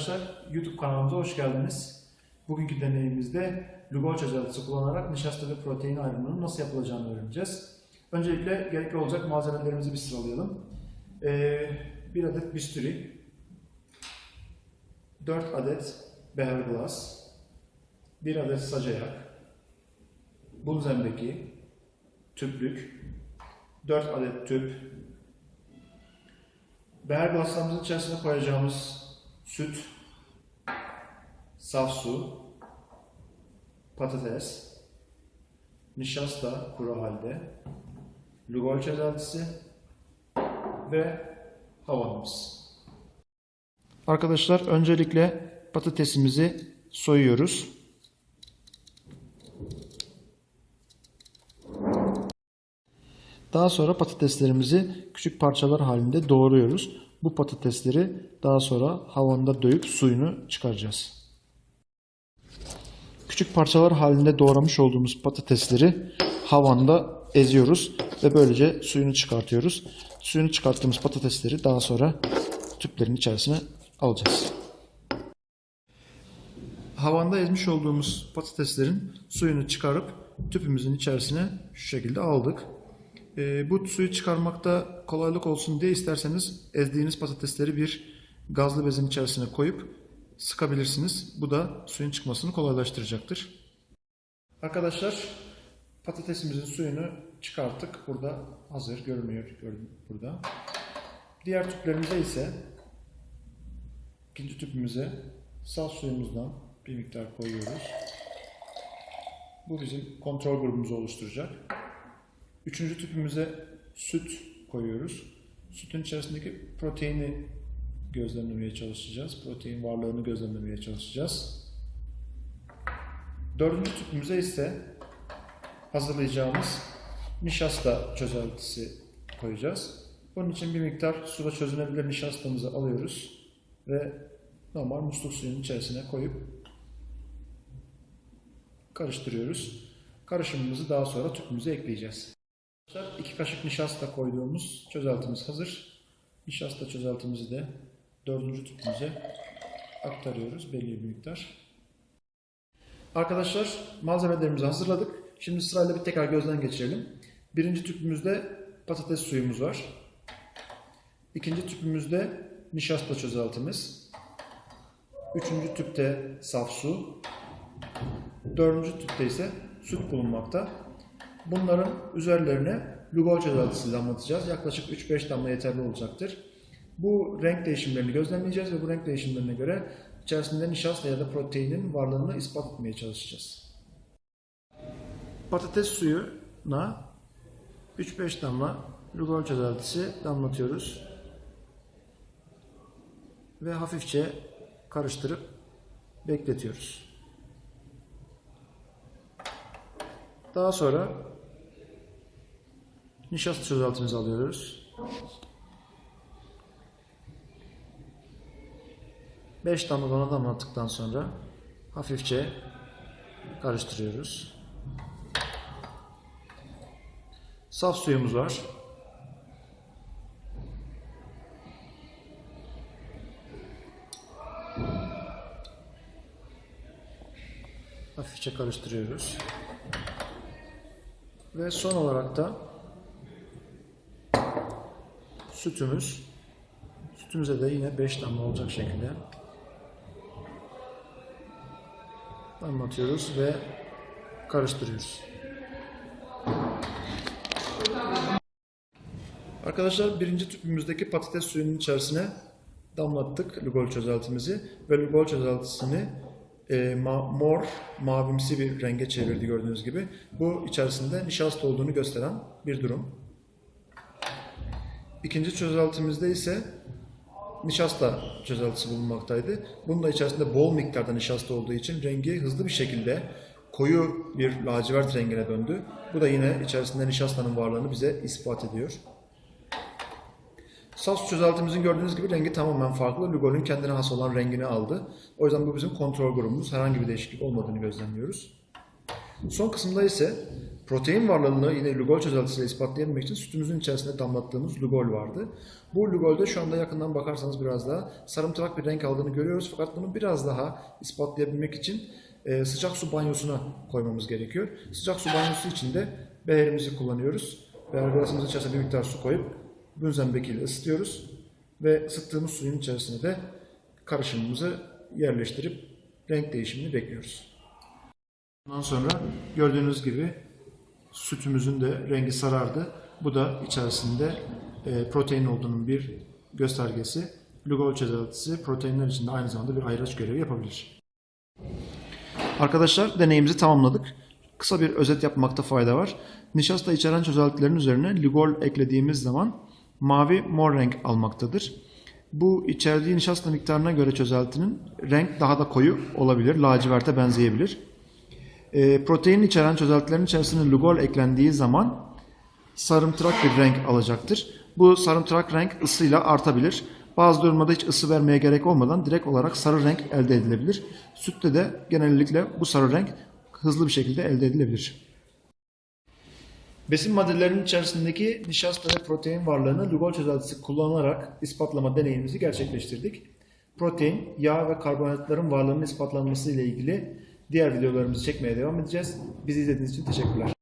Arkadaşlar YouTube kanalımıza hoş geldiniz. Bugünkü deneyimizde Lugol çözeltisi kullanarak nişasta ve protein ayrımının nasıl yapılacağını öğreneceğiz. Öncelikle gerekli olacak malzemelerimizi bir sıralayalım. Ee, bir adet bisturi, 4 adet beher glass, 1 adet sacayak, zembeki, tüplük, 4 adet tüp, Beher glasslarımızın içerisine koyacağımız süt, saf su, patates, nişasta kuru halde, lugol çözeltisi ve havanımız. Arkadaşlar öncelikle patatesimizi soyuyoruz. Daha sonra patateslerimizi küçük parçalar halinde doğruyoruz. Bu patatesleri daha sonra havanda dövüp suyunu çıkaracağız. Küçük parçalar halinde doğramış olduğumuz patatesleri havanda eziyoruz ve böylece suyunu çıkartıyoruz. Suyunu çıkarttığımız patatesleri daha sonra tüplerin içerisine alacağız. Havanda ezmiş olduğumuz patateslerin suyunu çıkarıp tüpümüzün içerisine şu şekilde aldık. Ee, bu suyu çıkarmakta kolaylık olsun diye isterseniz ezdiğiniz patatesleri bir gazlı bezin içerisine koyup sıkabilirsiniz. Bu da suyun çıkmasını kolaylaştıracaktır. Arkadaşlar patatesimizin suyunu çıkarttık. Burada hazır görünüyor burada. Diğer tüplerimize ise ikinci tüpümüze saf suyumuzdan bir miktar koyuyoruz. Bu bizim kontrol grubumuzu oluşturacak. Üçüncü tüpümüze süt koyuyoruz. Sütün içerisindeki proteini gözlemlemeye çalışacağız. Protein varlığını gözlemlemeye çalışacağız. Dördüncü tüpümüze ise hazırlayacağımız nişasta çözeltisi koyacağız. Bunun için bir miktar suda çözünebilir nişastamızı alıyoruz ve normal musluk suyunun içerisine koyup karıştırıyoruz. Karışımımızı daha sonra tüpümüze ekleyeceğiz. Arkadaşlar 2 kaşık nişasta koyduğumuz çözeltimiz hazır. Nişasta çözeltimizi de dördüncü tüpümüze aktarıyoruz belli bir miktar. Arkadaşlar malzemelerimizi hazırladık. Şimdi sırayla bir tekrar gözden geçirelim. Birinci tüpümüzde patates suyumuz var. İkinci tüpümüzde nişasta çözeltimiz. Üçüncü tüpte saf su. Dördüncü tüpte ise süt bulunmakta. Bunların üzerlerine Lugol çözeltisi damlatacağız. Yaklaşık 3-5 damla yeterli olacaktır. Bu renk değişimlerini gözlemleyeceğiz ve bu renk değişimlerine göre içerisinde nişasta ya da proteinin varlığını ispat etmeye çalışacağız. Patates suyuna 3-5 damla Lugol çözeltisi damlatıyoruz. Ve hafifçe karıştırıp bekletiyoruz. Daha sonra nişasta çözeltimizi alıyoruz. 5 damla ona damlattıktan sonra hafifçe karıştırıyoruz. Saf suyumuz var. Hafifçe karıştırıyoruz. Ve son olarak da sütümüz. Sütümüze de yine 5 damla olacak şekilde damlatıyoruz ve karıştırıyoruz. Arkadaşlar birinci tüpümüzdeki patates suyunun içerisine damlattık Lugol çözeltimizi ve Lugol çözeltisini e, ma- mor, mavimsi bir renge çevirdi gördüğünüz gibi. Bu içerisinde nişasta olduğunu gösteren bir durum. İkinci çözeltimizde ise nişasta çözeltisi bulunmaktaydı. Bunun da içerisinde bol miktarda nişasta olduğu için rengi hızlı bir şekilde koyu bir lacivert rengine döndü. Bu da yine içerisinde nişastanın varlığını bize ispat ediyor. Saf çözeltimizin gördüğünüz gibi rengi tamamen farklı. Lugol'ün kendine has olan rengini aldı. O yüzden bu bizim kontrol grubumuz. Herhangi bir değişiklik olmadığını gözlemliyoruz. Son kısımda ise protein varlığını yine Lugol çözeltisiyle ispatlayabilmek için sütümüzün içerisine damlattığımız Lugol vardı. Bu Lugol'de şu anda yakından bakarsanız biraz daha sarımtırak bir renk aldığını görüyoruz. Fakat bunu biraz daha ispatlayabilmek için e, sıcak su banyosuna koymamız gerekiyor. Sıcak su banyosu için de beherimizi kullanıyoruz. Beher glasımızın içerisine bir miktar su koyup bünzembeki ile ısıtıyoruz. Ve ısıttığımız suyun içerisine de karışımımızı yerleştirip renk değişimini bekliyoruz. Ondan sonra gördüğünüz gibi sütümüzün de rengi sarardı. Bu da içerisinde e, protein olduğunun bir göstergesi. Lugol çözeltisi proteinler için de aynı zamanda bir ayraç görevi yapabilir. Arkadaşlar deneyimizi tamamladık. Kısa bir özet yapmakta fayda var. Nişasta içeren çözeltilerin üzerine Lugol eklediğimiz zaman mavi mor renk almaktadır. Bu içerdiği nişasta miktarına göre çözeltinin renk daha da koyu olabilir, laciverte benzeyebilir. E, protein içeren çözeltilerin içerisine Lugol eklendiği zaman sarımtırak bir renk alacaktır. Bu sarımtırak renk ısıyla artabilir. Bazı durumlarda hiç ısı vermeye gerek olmadan direkt olarak sarı renk elde edilebilir. Sütte de genellikle bu sarı renk hızlı bir şekilde elde edilebilir. Besin maddelerinin içerisindeki nişasta ve protein varlığını Lugol çözeltisi kullanarak ispatlama deneyimizi gerçekleştirdik. Protein, yağ ve karbonhidratların varlığının ispatlanması ile ilgili diğer videolarımızı çekmeye devam edeceğiz. Bizi izlediğiniz için teşekkürler.